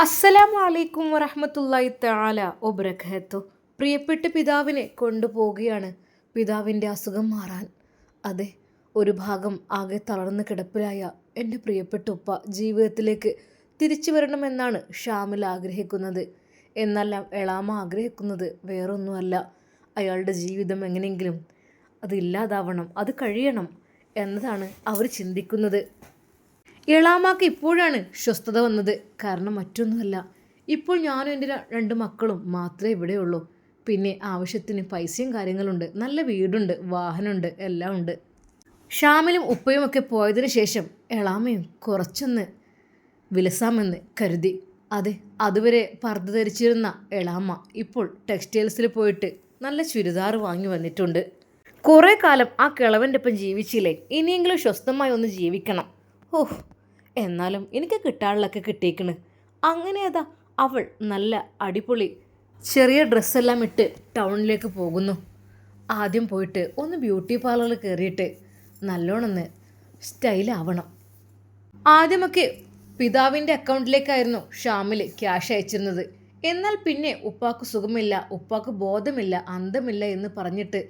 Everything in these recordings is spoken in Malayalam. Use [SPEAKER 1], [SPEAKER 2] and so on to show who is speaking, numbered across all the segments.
[SPEAKER 1] അസ്സലാമു അലൈക്കും വറഹമത്തല്ലായി താല ഒബ്രഖത്തു പ്രിയപ്പെട്ട പിതാവിനെ കൊണ്ടുപോവുകയാണ്. പിതാവിന്റെ അസുഖം മാറാൻ. അതെ ഒരു ഭാഗം ആകെ തളർന്ന് കിടപ്പിലായ എന്റെ പ്രിയപ്പെട്ട ഉപ്പ ജീവിതത്തിലേക്ക് തിരിച്ചു വരണമെന്നാണ് ഷാമിൽ ആഗ്രഹിക്കുന്നത്. എന്നല്ല എളാമ ആഗ്രഹിക്കുന്നത് വേറൊന്നുമല്ല. അയാളുടെ ജീവിതം എങ്ങനെയെങ്കിലും അതില്ലാതാവണം അത് കഴിയണം എന്നതാണ് അവർ ചിന്തിക്കുന്നത്. എളാമാക്ക് ഇപ്പോഴാണ് സ്വസ്ഥത വന്നത്. കാരണം മറ്റൊന്നുമല്ല. ഇപ്പോൾ ഞാനും എന്റെ രണ്ട് മക്കളും മാത്രമേ ഇവിടെയുള്ളൂ. പിന്നെ ആവശ്യത്തിന് പൈസയും കാര്യങ്ങളുണ്ട്. നല്ല വീടുണ്ട് വാഹനമുണ്ട് എല്ലാം ഉണ്ട്. ഷാമിലും ഉപ്പയും ഒക്കെ പോയതിനു ശേഷം എളാമയും കുറച്ചൊന്ന് വിലസാമെന്ന് കരുതി. അതെ അതുവരെ പർദ്ദ ധരിച്ചിരുന്ന എളാമ്മ ഇപ്പോൾ ടെക്സ്റ്റൈൽസിൽ പോയിട്ട് നല്ല ചുരിദാർ വാങ്ങി വന്നിട്ടുണ്ട്. കുറേ കാലം ആ കിളവന്റെ ഒപ്പം ജീവിച്ചില്ലേ? ഇനിയെങ്കിലും സ്വസ്ഥമായി ഒന്ന് ജീവിക്കണം. ഓഹ് എന്നാലും എനിക്ക് കിട്ടാനുള്ളൊക്കെ കിട്ടിയേക്കണ്. അങ്ങനെ അതാ അവൾ നല്ല അടിപൊളി ചെറിയ ഡ്രസ്സെല്ലാം ഇട്ട് ടൗണിലേക്ക് പോകുന്നു. ആദ്യം പോയിട്ട് ഒന്ന് ബ്യൂട്ടി പാർലറിൽ കയറിയിട്ട് നല്ലോണമെന്ന് സ്റ്റൈലാവണം. ആദ്യമൊക്കെ പിതാവിന്റെ അക്കൗണ്ടിലേക്കായിരുന്നു ഷാമിൽ ക്യാഷ് അയച്ചിരുന്നത്. എന്നാൽ പിന്നെ ഉപ്പാക്ക് സുഖമില്ല ഉപ്പാക്ക് ബോധമില്ല അന്തമില്ല എന്ന് പറഞ്ഞിട്ട്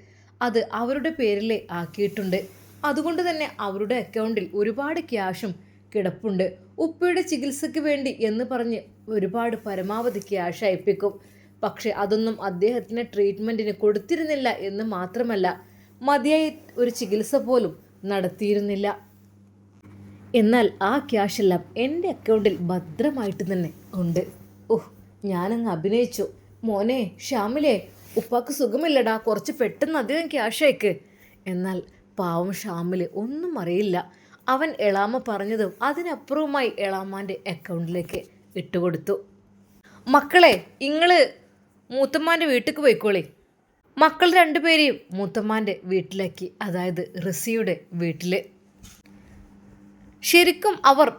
[SPEAKER 1] അത് അവരുടെ പേരിലെ ആക്കിയിട്ടുണ്ട്. അതുകൊണ്ട് തന്നെ അവരുടെ അക്കൗണ്ടിൽ ഒരുപാട് ക്യാഷും കിടപ്പുണ്ട്. ഉപ്പയുടെ ചികിത്സയ്ക്ക് വേണ്ടി എന്ന് പറഞ്ഞ് ഒരുപാട് പരമാവധി ക്യാഷ് അയപ്പിക്കും. പക്ഷെ അതൊന്നും അദ്ദേഹത്തിന് ട്രീറ്റ്മെന്റിന് കൊടുത്തിരുന്നില്ല എന്ന് മാത്രമല്ല മതിയായി ഒരു ചികിത്സ പോലും നടത്തിയിരുന്നില്ല. എന്നാൽ ആ ക്യാഷെല്ലാം എന്റെ അക്കൗണ്ടിൽ ഭദ്രമായിട്ട് തന്നെ ഉണ്ട്. ഓഹ് ഞാനങ്ങ് അഭിനയിച്ചു. മോനെ ഷ്യാമിലെ ഉപ്പാക്ക് സുഖമില്ലടാ. കുറച്ച് പെട്ടെന്ന് അധികം ക്യാഷ് അയക്ക്. എന്നാൽ പാവം ഷ്യാമിൽ ഒന്നും അറിയില്ല. അവൻ എളാമ പറഞ്ഞതും അതിനപ്പുറവുമായി എളാമാന്റെ അക്കൗണ്ടിലേക്ക് ഇട്ടുകൊടുത്തു. മക്കളെ നിങ്ങൾ മൂത്തമ്മാന്റെ വീട്ടിലേക്ക് പോയിക്കോളി. മക്കൾ രണ്ടുപേരെയും മൂത്തമ്മാന്റെ വീട്ടിലാക്കി അതായത് റിസിയുടെ വീട്ടിൽ ശരിക്കും അവർ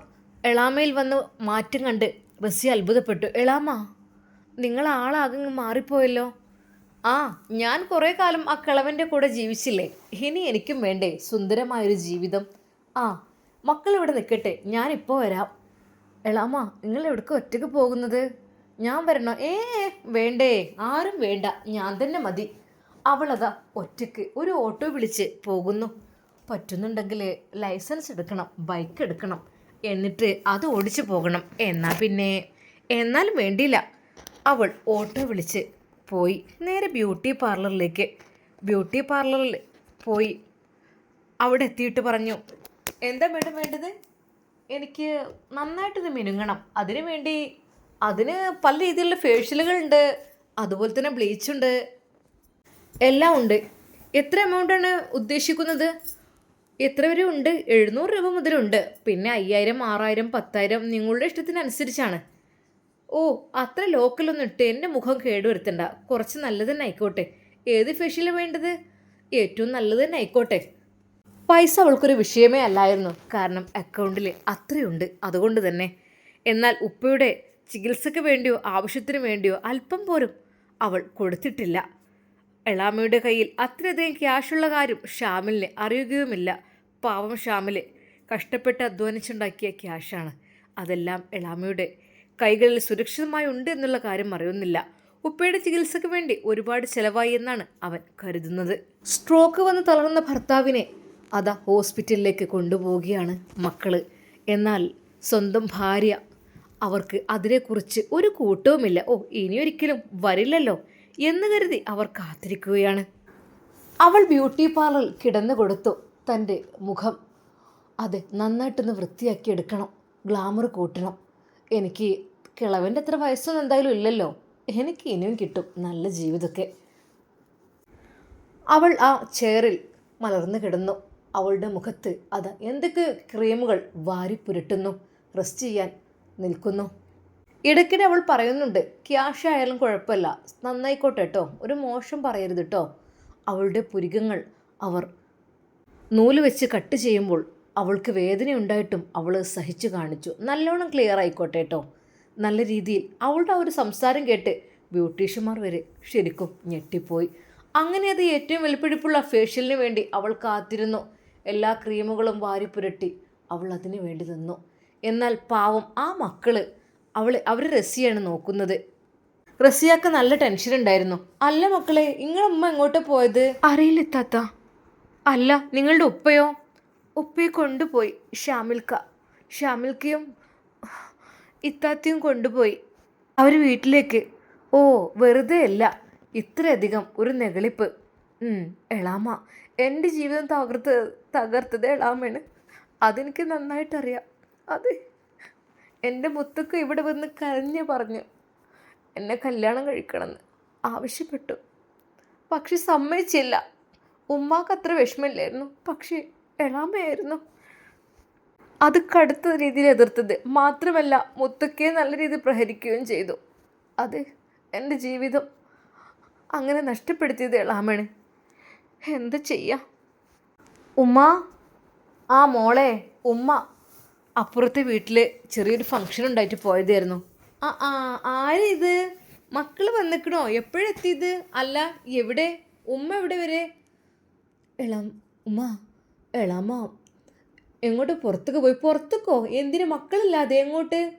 [SPEAKER 1] എളാമയിൽ വന്ന് മാറ്റം കണ്ട് റസി അത്ഭുതപ്പെട്ടു. എളാമ നിങ്ങൾ ആളാകെ മാറിപ്പോയല്ലോ. ആ ഞാൻ കുറേ കാലം ആ കിളവന്റെ കൂടെ ജീവിച്ചില്ലേ? ഇനി എനിക്കും വേണ്ടേ സുന്ദരമായൊരു ജീവിതം. ആ മക്കൾ ഇവിടെ നിൽക്കട്ടെ ഞാനിപ്പോൾ വരാം. എളാമ നിങ്ങൾ എവിടേക്ക് ഒറ്റയ്ക്ക് പോകുന്നത്? ഞാൻ വരണോ? ഏ വേണ്ടേ. ആരും വേണ്ട. ഞാൻ തന്നെ മതി. അവളതാ ഒറ്റയ്ക്ക് ഒരു ഓട്ടോ വിളിച്ച് പോകുന്നു. പറ്റുന്നുണ്ടെങ്കിൽ ലൈസൻസ് എടുക്കണം ബൈക്ക് എടുക്കണം. എന്നിട്ട് അത് ഓടിച്ചു പോകണം. എന്നാൽ പിന്നെ? എന്നാലും വേണ്ടിയില്ല. അവൾ ഓട്ടോ വിളിച്ച് പോയി. നേരെ ബ്യൂട്ടി പാർലറിലേക്ക്. ബ്യൂട്ടി പാർലറിൽ പോയി. അവിടെ എത്തിയിട്ട് പറഞ്ഞു എന്താ മേഡം വേണ്ടത്? എനിക്ക് നന്നായിട്ടൊന്ന് മിനുങ്ങണം. അതിനു വേണ്ടി അതിന് പല രീതിയിലുള്ള ഫേഷ്യലുകളുണ്ട് അതുപോലെ തന്നെ ബ്ലീച്ച് ഉണ്ട്. എല്ലാം ഉണ്ട്. എത്ര എമൗണ്ടാണ് ഉദ്ദേശിക്കുന്നത്? എത്ര വരെ ഉണ്ട്? എഴുന്നൂറ് രൂപ മുതലുണ്ട് പിന്നെ അയ്യായിരം ആറായിരം പത്തായിരം നിങ്ങളുടെ ഇഷ്ടത്തിനനുസരിച്ചാണ്. ഓ അത്ര ലോക്കലൊന്നും ഇട്ട് എന്റെ മുഖം കേടുവരുത്തണ്ട. കുറച്ച് നല്ലത് തന്നെ ആയിക്കോട്ടെ. ഏത് ഫേഷ്യലാണ് വേണ്ടത്? ഏറ്റവും നല്ലത് തന്നെ ആയിക്കോട്ടെ. പൈസ അവൾക്കൊരു വിഷയമേ അല്ലായിരുന്നു. കാരണം അക്കൗണ്ടിൽ അത്രയുണ്ട്. അതുകൊണ്ട് തന്നെ. എന്നാൽ ഉപ്പയുടെ ചികിത്സയ്ക്ക് വേണ്ടിയോ ആവശ്യത്തിന് വേണ്ടിയോ അല്പം പോലും അവൾ കൊടുത്തിട്ടില്ല. എളാമയുടെ കയ്യിൽ അത്രയധികം ക്യാഷുള്ള കാര്യം ഷാമിലിനെ അറിയുകയുമില്ല. പാവം ഷാമിൽ കഷ്ടപ്പെട്ട് അധ്വാനിച്ചുണ്ടാക്കിയ ക്യാഷാണ് അതെല്ലാം എളാമയുടെ കൈകളിൽ സുരക്ഷിതമായി ഉണ്ട് എന്നുള്ള കാര്യം അറിയുന്നില്ല. ഉപ്പയുടെ ചികിത്സയ്ക്ക് വേണ്ടി ഒരുപാട് ചിലവായി എന്നാണ് അവൻ കരുതുന്നത്. സ്ട്രോക്ക് വന്ന് തളർന്ന ഭർത്താവിനെ അതാ ഹോസ്പിറ്റലിലേക്ക് കൊണ്ടുപോവുകയാണ് മക്കൾ എന്നാൽ സ്വന്തം ഭാര്യ അവർക്ക് അതിനെക്കുറിച്ച് ഒരു കൂട്ടവുമില്ല. ഓ ഇനിയൊരിക്കലും വരില്ലല്ലോ എന്ന് കരുതി അവർ കാത്തിരിക്കുകയാണ്. അവൾ ബ്യൂട്ടി പാർലറിൽ കിടന്നു കൊടുത്തു തന്റെ മുഖം. അതെ നന്നായിട്ടൊന്ന് വൃത്തിയാക്കി എടുക്കണം ഗ്ലാമർ കൂട്ടണം. എനിക്ക് കിളവന്റെ അത്ര വയസ്സൊന്നും എന്തായാലും ഇല്ലല്ലോ. എനിക്ക് ഇനിയും കിട്ടും നല്ല ജീവിതമൊക്കെ. അവൾ ആ ചെയറിൽ മലർന്നു കിടന്നു. അവളുടെ മുഖത്ത് അത് എന്തൊക്കെ ക്രീമുകൾ വാരി പുരട്ടുന്നു റെസ്റ്റ് ചെയ്യാൻ നിൽക്കുന്നു. ഇടയ്ക്കിടെ അവൾ പറയുന്നുണ്ട് ക്യാഷ് ആയാലും കുഴപ്പമില്ല നന്നായിക്കോട്ടെ കേട്ടോ ഒരു മോശം പറയരുത് കേട്ടോ അവളുടെ പുരികങ്ങൾ അവർ നൂൽ വെച്ച് കട്ട് ചെയ്യുമ്പോൾ അവൾക്ക് വേദനയുണ്ടായിട്ടും അവൾ സഹിച്ചു കാണിച്ചു. നല്ലോണം ക്ലിയർ ആയിക്കോട്ടെ കേട്ടോ നല്ല രീതിയിൽ അവളുടെ ആ ഒരു സംസാരം കേട്ട് ബ്യൂട്ടീഷ്യന്മാർ വരെ ശരിക്കും ഞെട്ടിപ്പോയി. അങ്ങനെ അത് ഏറ്റവും വെളുപ്പിടിപ്പുള്ള ഫേഷ്യലിന് വേണ്ടി അവൾ കാത്തിരുന്നു. എല്ലാ ക്രീമുകളും വാരി പുരട്ടി അവൾ അതിനു വേണ്ടി നിന്നു. എന്നാൽ പാവം ആ മക്കൾ അവൾ അവർ റസിയാണ് നോക്കുന്നത്. റസിയാക്ക് നല്ല ടെൻഷൻ ഉണ്ടായിരുന്നു. അല്ല മക്കളെ നിങ്ങളുടെ ഉമ്മ എങ്ങോട്ട് പോയത്? അറിയില്ല താത്ത. അല്ല നിങ്ങളുടെ ഉപ്പയോ? ഉപ്പയെ കൊണ്ടുപോയി ഷാമിൽക്ക ഷാമിൽക്കയും ഇത്താത്തയും കൊണ്ടുപോയി. അവർ വീട്ടിലേക്ക്. ഓ വെറുതെ അല്ല ഇത്രയധികം ഒരു നെകളിപ്പ് എളാമ എന്റെ ജീവിതം തകർത്ത് തകർത്തത് എളാമയാണ് അതെനിക്ക് നന്നായിട്ടറിയാം. അതെ എന്റെ മുത്തുക്ക് ഇവിടെ വന്ന് കരഞ്ഞ് പറഞ്ഞു എന്നെ കല്യാണം കഴിക്കണമെന്ന് ആവശ്യപ്പെട്ടു. പക്ഷെ സമ്മതിച്ചില്ല. ഉമ്മാക്ക് അത്ര വിഷമമില്ലായിരുന്നു. പക്ഷേ എളാമയായിരുന്നു. അത് കടുത്ത രീതിയിൽ എതിർത്തത്. മാത്രമല്ല മുത്തക്കയെ നല്ല രീതിയിൽ പ്രഹരിക്കുകയും ചെയ്തു. അത് എന്റെ ജീവിതം അങ്ങനെ നഷ്ടപ്പെടുത്തിയത് എളാമയാണ് എന്താ ചെയ്യാ? ഉമ്മ? ആ മോളെ ഉമ്മ. അപ്പുറത്തെ വീട്ടിൽ ചെറിയൊരു ഫംഗ്ഷൻ ഉണ്ടായിട്ട് പോയതായിരുന്നു. ആ ആ ആരാ മക്കൾ വന്നിക്കണോ? എപ്പോഴെത്തിയത് അല്ല എവിടെ? ഉമ്മ എവിടെ വരെ? എളാം ഉമ്മ എളാമ്മ എങ്ങോട്ട്? പുറത്തേക്ക് പോയി. പുറത്തേക്കോ? എന്തിന്? മക്കളില്ലാതെ എങ്ങോട്ട്?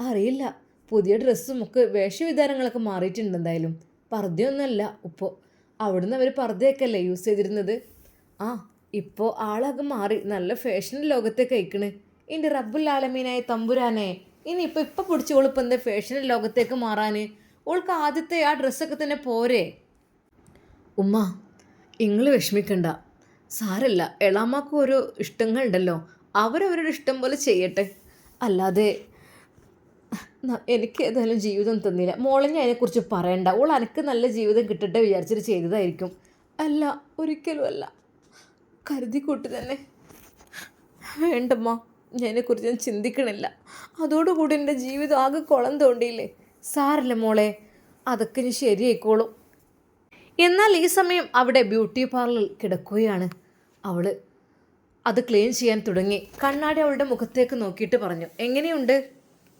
[SPEAKER 1] അറിയില്ല. പുതിയ ഡ്രസ്സും ഒക്കെ വേഷവിധാനങ്ങളൊക്കെ മാറിയിട്ടുണ്ട് എന്തായാലും. പർദ്ദയൊന്നുമല്ല ഇപ്പോൾ അവിടുന്ന് അവർ പർദ്ദയൊക്കെ അല്ലേ യൂസ് ചെയ്തിരുന്നത്? ആ ഇപ്പോൾ ആളൊക്കെ മാറി. നല്ല ഫാഷൻ ലോകത്തേക്ക് അയക്കണ് എന്റെ റബ്ബുൽ ആലമീനായ തമ്പുരാനെ ഇനി ഇപ്പം പിടിച്ചോളിപ്പോൾ എന്താ ഫാഷൻ ലോകത്തേക്ക് മാറാൻ ഓൾക്ക് ആദ്യത്തെ ആ ഡ്രസ്സൊക്കെ തന്നെ പോരെ. ഉമ്മ നിങ്ങൾ വിഷമിക്കണ്ട. സാരല്ല എളാമാക്ക് ഓരോ ഇഷ്ടങ്ങളുണ്ടല്ലോ. അവരവരുടെ ഇഷ്ടം പോലെ ചെയ്യട്ടെ. അല്ലാതെ എനിക്ക് ഏതായാലും ജീവിതം തന്നില്ല. മോളെ ഞാൻ അതിനെക്കുറിച്ച് പറയണ്ട. ഓൾ എനിക്ക് നല്ല ജീവിതം കിട്ടട്ടെ വിചാരിച്ചിട്ട് ചെയ്തതായിരിക്കും. അല്ല ഒരിക്കലും അല്ല കരുതി കൂട്ടി തന്നെ വേണ്ടമ്മ ഞാനെക്കുറിച്ച് ഞാൻ ചിന്തിക്കണില്ല. അതോടുകൂടി എന്റെ ജീവിതം ആകെ കുളം തോണ്ടിയില്ലേ? സാരല്ല മോളെ അതൊക്കെ ഇനി ശരിയായിക്കോളും. എന്നാൽ ഈ സമയം അവിടെ ബ്യൂട്ടി പാർലറിൽ കിടക്കുകയാണ്. അവൾ അത് ക്ലീൻ ചെയ്യാൻ തുടങ്ങി. കണ്ണാടി അവളുടെ മുഖത്തേക്ക് നോക്കിയിട്ട് പറഞ്ഞു എങ്ങനെയുണ്ട്?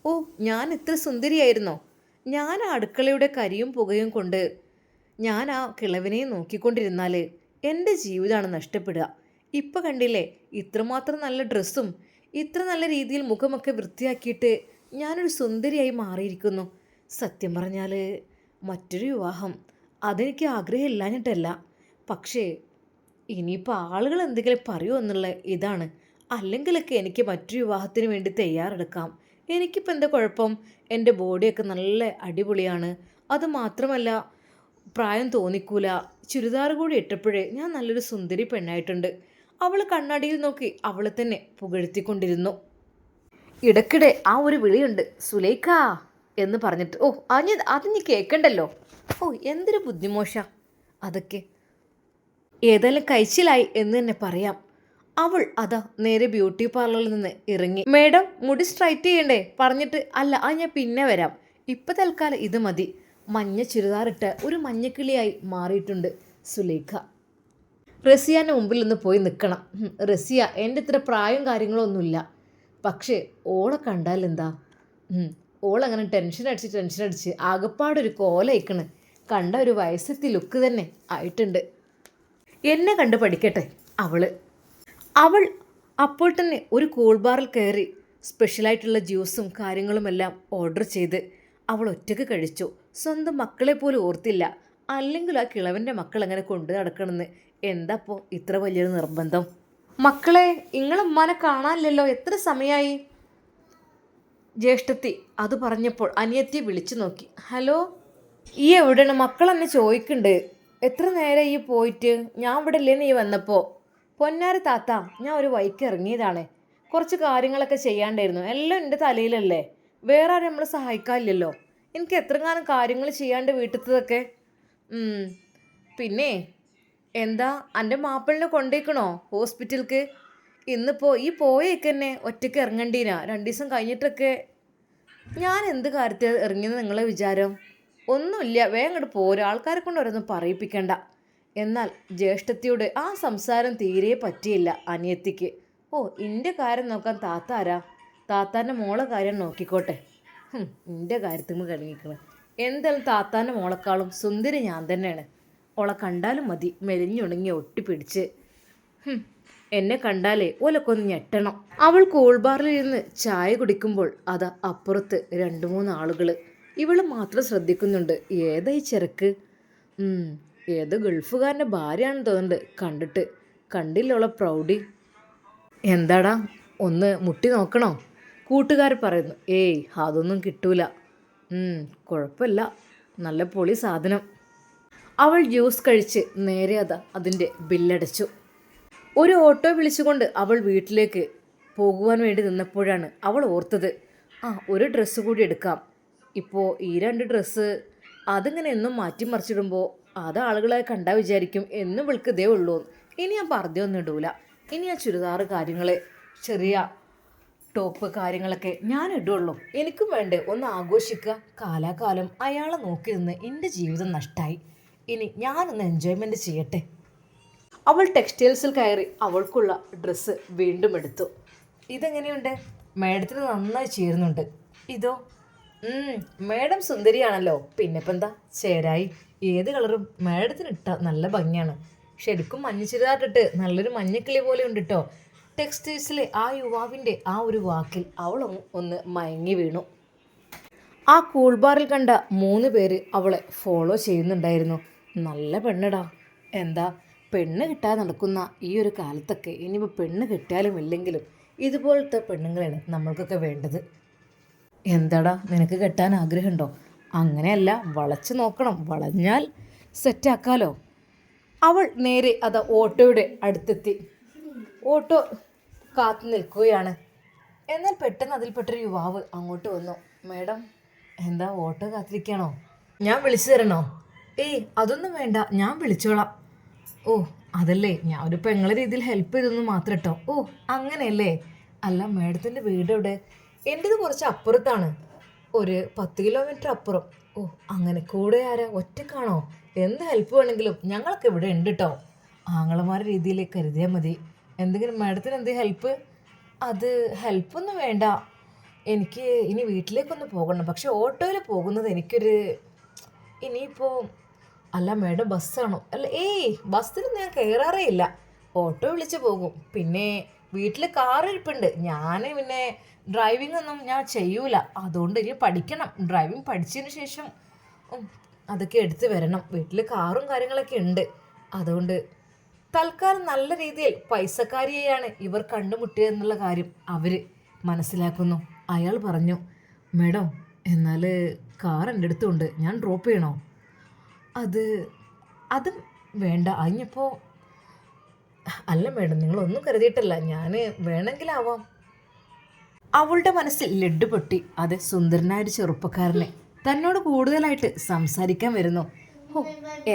[SPEAKER 1] ഓ ഞാൻ ഇത്ര സുന്ദരിയായിരുന്നോ? ഞാൻ അടുക്കളയുടെ കരിയും പുകയും കൊണ്ട് ഞാൻ ആ കിളവിനെ നോക്കിക്കൊണ്ടിരുന്നാൽ എന്റെ ജീവിതമാണ് നഷ്ടപ്പെടുക. ഇപ്പം കണ്ടില്ലേ ഇത്രമാത്രം നല്ല ഡ്രസ്സും ഇത്ര നല്ല രീതിയിൽ മുഖമൊക്കെ വൃത്തിയാക്കിയിട്ട് ഞാനൊരു സുന്ദരിയായി മാറിയിരിക്കുന്നു. സത്യം പറഞ്ഞാൽ മറ്റൊരു വിവാഹം അതെനിക്ക് ആഗ്രഹമില്ലാഞ്ഞിട്ടല്ല. പക്ഷേ ഇനിയിപ്പോൾ ആളുകൾ എന്തെങ്കിലും പറയുമോ എന്നുള്ള ഇതാണ്. അല്ലെങ്കിലൊക്കെ എനിക്ക് മറ്റൊരു വിവാഹത്തിന് വേണ്ടി തയ്യാറെടുക്കാം. എനിക്കിപ്പോൾ എന്താ കുഴപ്പം? എന്റെ ബോഡിയൊക്കെ നല്ല അടിപൊളിയാണ്. അത് മാത്രമല്ല പ്രായം തോന്നിക്കൂല. ചുരിദാർ കൂടി ഇട്ടപ്പോഴേ ഞാൻ നല്ലൊരു സുന്ദരി പെണ്ണായിട്ടുണ്ട്. അവൾ കണ്ണാടിയിൽ നോക്കി അവളെ തന്നെ പുകഴ്ത്തിക്കൊണ്ടിരുന്നു. ഇടയ്ക്കിടെ ആ ഒരു വിളിയുണ്ട് സുലേഖ എന്ന് പറഞ്ഞിട്ട്. ഓ അനി അത് നീ കേൾക്കണ്ടല്ലോ ഓ എന്തൊരു ബുദ്ധിമോശ. അതൊക്കെ. ഏതായാലും കഴിച്ചിലായി എന്ന് തന്നെ പറയാം. അവൾ അതാ നേരെ ബ്യൂട്ടി പാർലറിൽ നിന്ന് ഇറങ്ങി. മേഡം മുടി സ്ട്രൈറ്റ് ചെയ്യണ്ടേ? പറഞ്ഞിട്ട് അല്ല ആ ഞാൻ പിന്നെ വരാം. ഇപ്പം തൽക്കാലം ഇത് മതി. മഞ്ഞ ചുരിദാറിട്ട് ഒരു മഞ്ഞക്കിളിയായി മാറിയിട്ടുണ്ട് സുലേഖ. റസിയാന്റെ മുമ്പിൽ നിന്ന് പോയി നിൽക്കണം റസിയ എന്റെ ഇത്ര പ്രായം കാര്യങ്ങളൊന്നുമില്ല. പക്ഷേ ഓളെ കണ്ടാൽ എന്താ? ഓളങ്ങനെ ടെൻഷൻ അടിച്ച് ടെൻഷൻ അടിച്ച് ആകപ്പാടൊരു കോലയിക്കണ്. കണ്ട ഒരു വയസ്സെത്തി ലുക്ക് തന്നെ ആയിട്ടുണ്ട്. എന്നെ കണ്ട് പഠിക്കട്ടെ അവൾ. അവൾ അപ്പോൾ തന്നെ ഒരു കൂൾ ബാറിൽ കയറി സ്പെഷ്യലായിട്ടുള്ള ജ്യൂസും കാര്യങ്ങളുമെല്ലാം ഓർഡർ ചെയ്ത് അവൾ ഒറ്റയ്ക്ക് കഴിച്ചു. സ്വന്തം മക്കളെ പോലും ഓർത്തില്ല. അല്ലെങ്കിൽ ആ കിളവന്റെ മക്കൾ അങ്ങനെ കൊണ്ടു നടക്കണമെന്ന്? എന്താപ്പോ ഇത്ര വലിയൊരു നിർബന്ധം? മക്കളെ ഇങ്ങളുമ്മാനെ കാണാനില്ലല്ലോ. എത്ര സമയമായി ജ്യേഷ്ഠത്തി അത് പറഞ്ഞപ്പോൾ അനിയത്തി വിളിച്ചു നോക്കി. ഹലോ? ഈ എവിടെയാണ്? മക്കൾ എന്നെ ചോദിക്കുന്നുണ്ട്. എത്ര നേരം ഈ പോയിട്ട്? ഞാൻ ഇവിടെ ഇല്ലേ നീ വന്നപ്പോൾ പൊന്നാര താത്ത ഞാൻ ഒരു വൈക്ക് ഇറങ്ങിയതാണ്. കുറച്ച് കാര്യങ്ങളൊക്കെ ചെയ്യാണ്ടായിരുന്നു. എല്ലാം എന്റെ തലയിലല്ലേ. വേറെ ആരും നമ്മളെ സഹായിക്കാനില്ലല്ലോ. എനിക്ക് എത്രങ്ങാനും കാര്യങ്ങൾ ചെയ്യാണ്ട് വീട്ടിലത്തതൊക്കെ പിന്നെ എന്താ എന്റെ മാപ്പിളിനെ കൊണ്ടേക്കണോ ഹോസ്പിറ്റലിക്ക് ഇന്നിപ്പോൾ ഈ പോയേക്കന്നെ ഒറ്റയ്ക്ക് ഇറങ്ങണ്ടീനാ. രണ്ട് ദിവസം കഴിഞ്ഞിട്ടൊക്കെ. ഞാൻ എന്ത് കാര്യത്തിൽ ഇറങ്ങിയെന്ന് നിങ്ങളെ വിചാരം? ഒന്നുമില്ല വേഗം ഇങ്ങോട്ട് പോരും ആൾക്കാരെ കൊണ്ട് ഓരോന്നും പറയിപ്പിക്കണ്ട. എന്നാൽ ജ്യേഷ്ഠത്തിയോട് ആ സംസാരം തീരെ പറ്റിയില്ല അനിയത്തിക്ക്. ഓ ഇന്റെ കാര്യം നോക്കാൻ താത്താരാ? താത്താന്റെ മോളെ കാര്യം നോക്കിക്കോട്ടെ. ഹും, ഇന്റെ കാര്യത്തിൽ കഴിഞ്ഞിരിക്കണം എന്തായാലും താത്താന്റെ മോളെക്കാളും സുന്ദരി ഞാൻ തന്നെയാണ്. ഓളെ കണ്ടാലും മതി മെലിഞ്ഞുണങ്ങി ഒട്ടിപ്പിടിച്ച്. എന്നെ കണ്ടാലേ ഓലക്കൊന്ന് ഞെട്ടണം. അവൾ കൂൾബാറിൽ ഇരുന്ന് ചായ കുടിക്കുമ്പോൾ അതാ അപ്പുറത്ത് രണ്ട് മൂന്ന് ആളുകൾ ഇവൾ മാത്രം ശ്രദ്ധിക്കുന്നുണ്ട് ഏതാ ഈ ചെറുക്ക്? ഏത് ഗൾഫുകാരന്റെ ഭാര്യയാണെന്ന് തോന്നുന്നുണ്ട് കണ്ടിട്ട്. കണ്ടില്ലോളെ പ്രൗഢി. എന്താടാ ഒന്ന് മുട്ടി നോക്കണോ? കൂട്ടുകാർ പറയുന്നു ഏയ് അതൊന്നും കിട്ടൂല. കുഴപ്പമില്ല നല്ല പൊളി സാധനം. അവൾ ജ്യൂസ് കഴിച്ച് നേരെ അതാ അതിന്റെ ബില്ലടച്ചു. ഒരു ഓട്ടോ വിളിച്ചുകൊണ്ട് അവൾ വീട്ടിലേക്ക് പോകുവാൻ വേണ്ടി നിന്നപ്പോഴാണ് അവൾ ഓർത്തത് ആ ഒരു ഡ്രസ്സ് കൂടി എടുക്കാം. ഇപ്പോൾ ഈ രണ്ട് ഡ്രസ്സ് അതിങ്ങനെ എന്നും മാറ്റിമറിച്ചിടുമ്പോൾ അത് ആളുകളെ കണ്ടാൽ വിചാരിക്കും എന്നും വിളിക്കതേ ഉള്ളൂ. ഇനി ഞാൻ പറഞ്ഞൊന്നും ഇടൂല. ഇനി ആ ചുരിദാറ് കാര്യങ്ങൾ ചെറിയ ടോപ്പ് കാര്യങ്ങളൊക്കെ ഞാൻ ഇടുള്ളൂ. എനിക്കും വേണ്ടേ ഒന്ന് ആഘോഷിക്കുക. കാലാകാലം അയാളെ നോക്കി നിന്ന് എന്റെ ജീവിതം നഷ്ടമായി ഇനി ഞാനൊന്ന് എൻജോയ്മെന്റ് ചെയ്യട്ടെ. അവൾ ടെക്സ്റ്റൈൽസിൽ കയറി അവൾക്കുള്ള ഡ്രസ്സ് വീണ്ടും എടുത്തു. ഇതെങ്ങനെയുണ്ട്? മേഡത്തിന് നന്നായി ചേരുന്നുണ്ട്. ഇതോ? മേഡം സുന്ദരിയാണല്ലോ. പിന്നെ ഇപ്പം എന്താ? ചേരായി. ഏത് കളറും മേഡത്തിന് ഇട്ട നല്ല ഭംഗിയാണ്. ശരിക്കും മഞ്ഞ ചുരിദാറിട്ടിട്ട് നല്ലൊരു മഞ്ഞക്കിളി പോലെ ഉണ്ട് കേട്ടോ ടെക്സ്റ്റൈൽസിലെ ആ യുവാവിന്റെ ആ ഒരു വാക്കിൽ അവളും ഒന്ന് മയങ്ങി വീണു. ആ കൂൾ ബാറിൽ കണ്ട മൂന്ന് പേര് അവളെ ഫോളോ ചെയ്യുന്നുണ്ടായിരുന്നു. നല്ല പെണ്ണടാ. എന്താ? പെണ്ണ് കിട്ടാൻ നടക്കുന്ന ഈ ഒരു കാലത്തൊക്കെ ഇനിയിപ്പോൾ പെണ്ണ് കിട്ടിയാലും ഇല്ലെങ്കിലും ഇതുപോലത്തെ പെണ്ണുങ്ങളാണ് നമ്മൾക്കൊക്കെ വേണ്ടത്. എന്താടാ? നിനക്ക് കെട്ടാൻ ആഗ്രഹമുണ്ടോ? അങ്ങനെയല്ല വളച്ച് നോക്കണം. വളഞ്ഞാൽ സെറ്റാക്കാലോ? അവൾ നേരെ അത് ഓട്ടോയുടെ അടുത്തെത്തി. ഓട്ടോ കാത്തു നിൽക്കുകയാണ്. എന്നാൽ പെട്ടെന്ന് അതിൽപ്പെട്ടൊരു യുവാവ് അങ്ങോട്ട് വന്നു. മേഡം എന്താ ഓട്ടോ കാത്തിരിക്കണോ ഞാൻ വിളിച്ചു തരണോ? ഏയ് അതൊന്നും വേണ്ട. ഞാൻ വിളിച്ചോളാം. ഓ അതല്ലേ. ഞാൻ ഒരു പെങ്ങളെ രീതിയിൽ ഹെൽപ്പ് ചെയ്തെന്ന് മാത്രം കേട്ടോ. ഓ അങ്ങനെയല്ലേ? അല്ല മേഡത്തിന്റെ വീട് എവിടെ? എന്റെത് കുറച്ച് അപ്പുറത്താണ്. ഒരു പത്ത് കിലോമീറ്റർ അപ്പുറം. ഓ അങ്ങനെ കൂടെ ആരാ? ഒറ്റക്കാണോ? എന്ത് ഹെൽപ്പ് വേണമെങ്കിലും ഞങ്ങളൊക്കെ ഇവിടെ ഉണ്ട് കേട്ടോ. ആങ്ങളമാരുടെ രീതിയിൽ കരുതിയാൽ മതി. എന്തെങ്കിലും മാഡത്തിന് എന്ത് ഹെൽപ്പ് അത് ഹെൽപ്പൊന്നും വേണ്ട. എനിക്ക് ഇനി വീട്ടിലേക്കൊന്ന് പോകണം. പക്ഷെ ഓട്ടോയിൽ പോകുന്നത് എനിക്കൊരു ഇനിയിപ്പോൾ അല്ല മേഡം ബസ്സാണോ? അല്ല ഏയ് ബസ്സിൽ ഞാൻ കയറാറേ ഇല്ല. ഓട്ടോ വിളിച്ച് പോകും. പിന്നെ വീട്ടിൽ കാർ ഇരിപ്പുണ്ട്. ഞാൻ പിന്നെ ഡ്രൈവിംഗ് ഒന്നും ഞാൻ ചെയ്യൂല. അതുകൊണ്ട് ഇനി പഠിക്കണം. ഡ്രൈവിംഗ് പഠിച്ചതിന് ശേഷം അതൊക്കെ എടുത്ത് വരണം. വീട്ടിൽ കാറും കാര്യങ്ങളൊക്കെ ഉണ്ട്. അതുകൊണ്ട് തൽക്കാലം നല്ല രീതിയിൽ പൈസക്കാരിയെയാണ് ഇവർ കണ്ടുമുട്ടിയതെന്നുള്ള കാര്യം അവർ മനസ്സിലാക്കുന്നു. അയാൾ പറഞ്ഞു മേഡം എന്നാൽ കാർ എന്റെ അടുത്തുണ്ട്. ഞാൻ ഡ്രോപ്പ് ചെയ്യണോ? അത് അത് വേണ്ട. അതിനിപ്പോൾ അല്ല മേഡം നിങ്ങളൊന്നും കരുതിയിട്ടല്ല. ഞാൻ വേണമെങ്കിലാവാം. അവളുടെ മനസ്സിൽ ലഡ്ഡു പൊട്ടി. അത് സുന്ദരനായ ഒരു ചെറുപ്പക്കാരനെ തന്നോട് കൂടുതലായിട്ട് സംസാരിക്കാൻ വരുന്നു. ഓ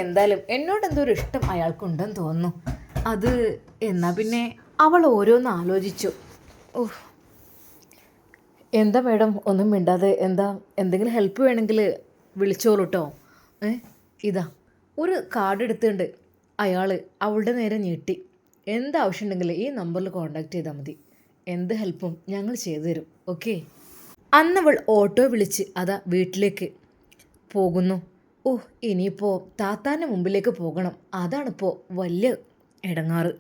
[SPEAKER 1] എന്തായാലും എന്നോട് എന്തോ ഒരു ഇഷ്ടം അയാൾക്കുണ്ടെന്ന് തോന്നുന്നു. അത് എന്നാ പിന്നെ അവൾ ഓരോന്ന് ആലോചിച്ചു. ഓ എന്താ മേഡം ഒന്നും മിണ്ടാതെ എന്താ എന്തെങ്കിലും ഹെൽപ്പ് വേണമെങ്കിൽ വിളിച്ചോളൂ കേട്ടോ ഏ ഇതാ ഒരു കാർഡ് എടുത്തുകൊണ്ട് അയാൾ അവളുടെ നേരെ നീട്ടി എന്താവശ്യമുണ്ടെങ്കിൽ ഈ നമ്പറിൽ കോൺടാക്ട് ചെയ്താൽ മതി. എന്ത് ഹെൽപ്പും ഞങ്ങൾ ചെയ്തു തരും. ഓക്കെ അന്നവൾ ഓട്ടോ വിളിച്ച് അതാ വീട്ടിലേക്ക് പോകുന്നു. ഓ ഇനിയിപ്പോൾ താത്താന്റെ മുമ്പിലേക്ക് പോകണം. അതാണിപ്പോൾ വലിയ ഇടങ്ങാറ്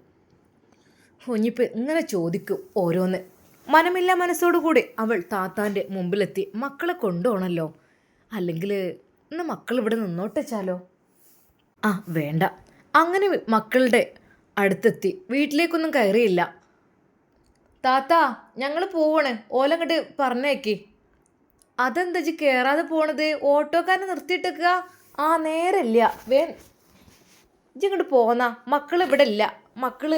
[SPEAKER 1] ഇനിയിപ്പോൾ ഇങ്ങനെ ചോദിക്കും ഓരോന്ന്. മനമില്ല മനസ്സോടുകൂടി അവൾ താത്താന്റെ മുമ്പിലെത്തി മക്കളെ കൊണ്ടുപോകണമല്ലോ അല്ലെങ്കിൽ ഇന്ന് മക്കൾ ഇവിടെ നിന്നോട്ടെച്ചാലോ ആ വേണ്ട. അങ്ങനെ മക്കളുടെ അടുത്തെത്തി. വീട്ടിലേക്കൊന്നും കയറിയില്ല. താത്ത ഞങ്ങൾ പോവാണ്. ഓലങ്ങോട്ട് പറഞ്ഞേക്കി അതെന്താ ജി കയറാതെ പോണത്? ഓട്ടോക്കാരനെ നിർത്തിയിട്ടേക്കുക? ആ നേരല്ല. വേ ഇങ്ങോട്ട് പോന്നാ. മക്കൾ ഇവിടെ ഇല്ല. മക്കൾ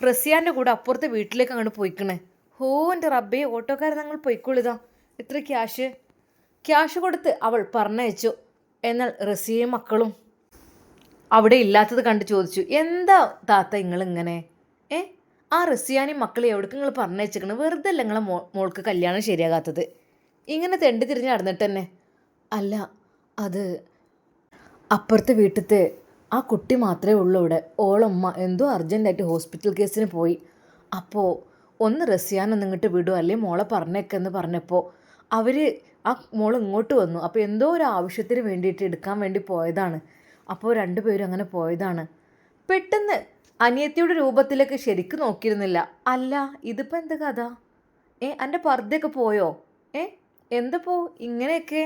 [SPEAKER 1] റസിയാന്റെ കൂടെ അപ്പുറത്തെ വീട്ടിലേക്ക് അങ്ങോട്ട് പോയിക്കണേ. ഹോ എന്റെ റബ്ബേ ഓട്ടോക്കാരൻ ഞങ്ങൾ പോയിക്കോളിതാ എത്ര ക്യാഷ്. ക്യാഷ് കൊടുത്ത് അവൾ പറഞ്ഞയച്ചു. എന്നാൽ റസിയയും മക്കളും അവിടെ ഇല്ലാത്തത് കണ്ട് ചോദിച്ചു എന്താ താത്ത നിങ്ങളിങ്ങനെ ഏ? ആ റസിയാനും മക്കളെ എവിടേക്ക് നിങ്ങൾ പറഞ്ഞയച്ചേക്കണ്? വെറുതെ അല്ല നിങ്ങളെ മോ മോൾക്ക് കല്യാണം ശരിയാകാത്തത്? ഇങ്ങനെ തെണ്ടി തിരിഞ്ഞ് നടന്നിട്ട് തന്നെ അല്ല അത് അപ്പുറത്തെ വീട്ടിലത്തെ ആ കുട്ടി മാത്രമേ ഉള്ളൂ ഇവിടെ. ഓളമ്മ എന്തോ അർജന്റായിട്ട് ഹോസ്പിറ്റൽ കേസിന് പോയി. അപ്പോൾ ഒന്ന് റസിയാനൊന്ന് ഇങ്ങോട്ട് വിടുക അല്ലെങ്കിൽ മോളെ പറഞ്ഞേക്കെന്ന് പറഞ്ഞപ്പോൾ അവർ ആ മോൾ ഇങ്ങോട്ട് വന്നു. അപ്പോൾ എന്തോ ഒരു ആവശ്യത്തിന് വേണ്ടിയിട്ട് എടുക്കാൻ വേണ്ടി പോയതാണ്. അപ്പോൾ രണ്ടുപേരും അങ്ങനെ പോയതാണ്. പെട്ടെന്ന് അനിയത്തിയുടെ രൂപത്തിലേക്ക് ശരിക്കും നോക്കിയിരുന്നില്ല. അല്ല ഇതിപ്പോൾ എന്ത് കഥ? ഏ എന്റെ പർദ്ദയൊക്കെ പോയോ? ഏ? എന്തപ്പോ ഇങ്ങനെയൊക്കെ?